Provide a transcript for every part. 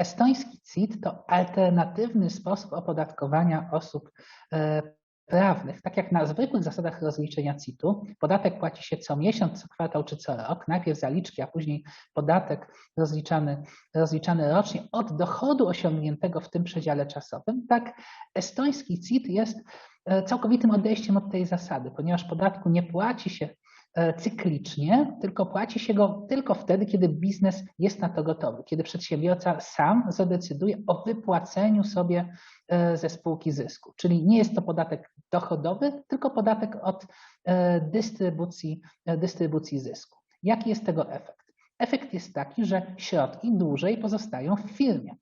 estoński CIT to alternatywny sposób opodatkowania osób prawnych, tak jak na zwykłych zasadach rozliczenia CIT-u, podatek płaci się co miesiąc, co kwartał czy co rok, najpierw zaliczki, a później podatek rozliczany, rozliczany rocznie od dochodu osiągniętego w tym przedziale czasowym, tak estoński CIT jest e, całkowitym odejściem od tej zasady, ponieważ podatku nie płaci się E, cyklicznie, tylko płaci się go tylko wtedy, kiedy biznes jest na to gotowy, kiedy przedsiębiorca sam zadecyduje o wypłaceniu sobie e, ze spółki zysku. Czyli nie jest to podatek dochodowy, tylko podatek od e, dystrybucji, dystrybucji zysku. Jaki jest tego efekt? Efekt jest taki, że środki dłużej pozostają w firmie.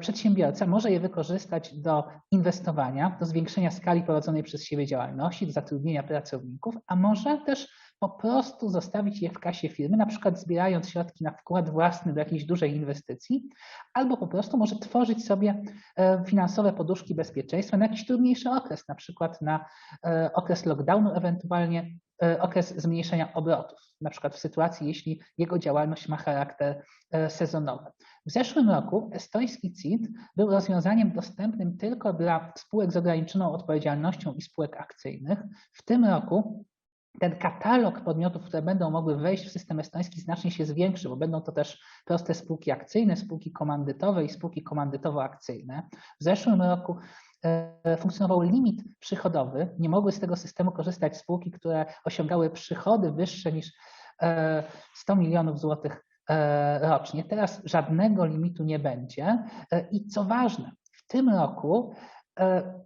Przedsiębiorca może je wykorzystać do inwestowania, do zwiększenia skali prowadzonej przez siebie działalności, do zatrudnienia pracowników, a może też po prostu zostawić je w kasie firmy, na przykład zbierając środki na wkład własny do jakiejś dużej inwestycji, albo po prostu może tworzyć sobie e, finansowe poduszki bezpieczeństwa na jakiś trudniejszy okres, na przykład na e, okres lockdownu, ewentualnie e, okres zmniejszenia obrotów, na przykład w sytuacji, jeśli jego działalność ma charakter sezonowy. W zeszłym roku estoński CIT był rozwiązaniem dostępnym tylko dla spółek z ograniczoną odpowiedzialnością i spółek akcyjnych. W tym roku ten katalog podmiotów, które będą mogły wejść w system estoński znacznie się zwiększy, bo będą to też proste spółki akcyjne, spółki komandytowe i spółki komandytowo-akcyjne. W zeszłym roku e, funkcjonował limit przychodowy. Nie mogły z tego systemu korzystać spółki, które osiągały przychody wyższe niż 100 e, milionów złotych e, rocznie. Teraz żadnego limitu nie będzie. I co ważne, w tym roku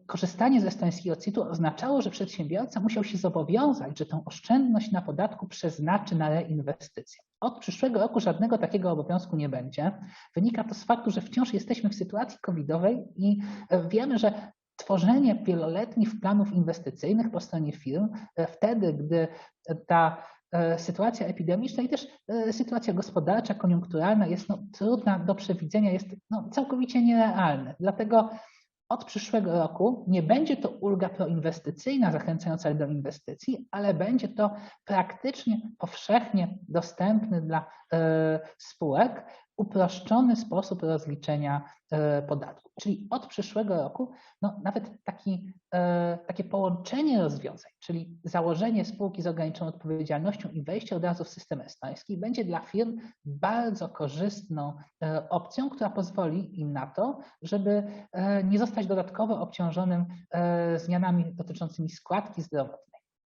korzystanie z estońskiego CIT-u oznaczało, że przedsiębiorca musiał się zobowiązać, że tę oszczędność na podatku przeznaczy na reinwestycje. Od przyszłego roku żadnego takiego obowiązku nie będzie. Wynika to z faktu, że wciąż jesteśmy w sytuacji covidowej i e, wiemy, że tworzenie wieloletnich planów inwestycyjnych po stronie firm, e, wtedy, gdy ta sytuacja epidemiczna i też sytuacja gospodarcza, koniunkturalna jest no, trudna do przewidzenia, jest no, całkowicie nierealne. Dlatego od przyszłego roku nie będzie to ulga proinwestycyjna zachęcająca do inwestycji, ale będzie to praktycznie powszechnie dostępny dla e, spółek uproszczony sposób rozliczenia e, podatku. Czyli od przyszłego roku no, nawet taki, e, takie połączenie rozwiązań, czyli założenie spółki z ograniczoną odpowiedzialnością i wejście od razu w system estoński będzie dla firm bardzo korzystną e, opcją, która pozwoli im na to, żeby nie zostać dodatkowo obciążonym zmianami dotyczącymi składki zdrowotnej